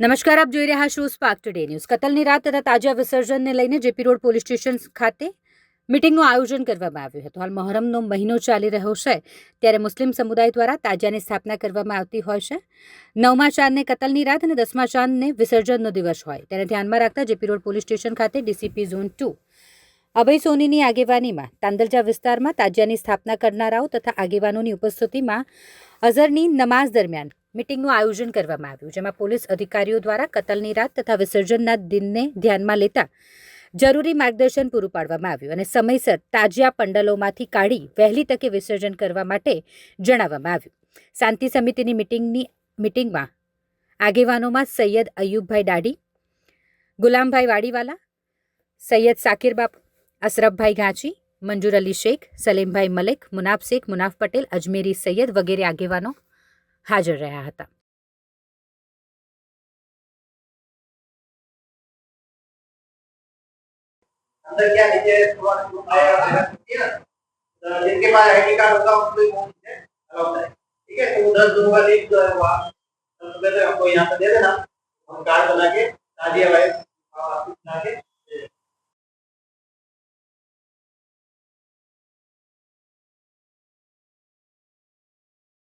નમસ્કાર, આપ જોઈ રહ્યા છો સ્પાર્ક ટુડે ન્યૂઝ. કતલની રાત તથા તાજા વિસર્જનને લઈને જેપી રોડ પોલીસ સ્ટેશન ખાતે મિટિંગનું આયોજન કરવામાં આવ્યું હતું. હાલ મહોરમનો મહિનો ચાલી રહ્યો છે, ત્યારે મુસ્લિમ સમુદાય દ્વારા તાજાની સ્થાપના કરવામાં આવતી હોય છે. નવમા ચાંદને કતલની રાત અને દસમા ચાંદને વિસર્જનનો દિવસ હોય ત્યારે ધ્યાનમાં રાખતા જેપી રોડ પોલીસ સ્ટેશન ખાતે ડીસીપી ઝોન ટુ, અભય સોનીની આગેવાનીમાં તાંદલજા વિસ્તારમાં તાજિયાની સ્થાપના કરનારાઓ તથા આગેવાનોની ઉપસ્થિતિમાં અઝરની નમાઝ દરમિયાન મિટિંગનું આયોજન કરવામાં આવ્યું, જેમાં પોલીસ અધિકારીઓ દ્વારા કતલની રાત તથા વિસર્જનના દિનને ધ્યાનમાં લેતા જરૂરી માર્ગદર્શન પૂરું પાડવામાં આવ્યું અને સમયસર તાજિયા પંડલોમાંથી કાઢી વહેલી તકે વિસર્જન કરવા માટે જણાવવામાં આવ્યું. શાંતિ સમિતિની મિટિંગની, મિટિંગમાં આગેવાનોમાં સૈયદ અયુબભાઈ દાડી ગુલામભાઈ વાડીવાલા, સૈયદ સાકિર બાપુ અશરફભાઈ ઘાંચી, મંજુર અલી શેખ, સલીમભાઈ મલિક, મુનાફ શેખ, મુનાફ પટેલ, અજમેરી સૈયદ વગેરે આગેવાનો હાજર રહ્યા હતા अंदर क्या नीचे थोड़ा ग्रुप आएगा मेहनत होती है ना तो जिनके पास आईडी कार्ड होगा उनको ही फोन से अलाउ करें ठीक है तो दस लोगों का लिस्ट जो है वो आप दस रुपये तक हमको यहाँ पे दे देना हम कार्ड बना के ताजिया वाइज बना के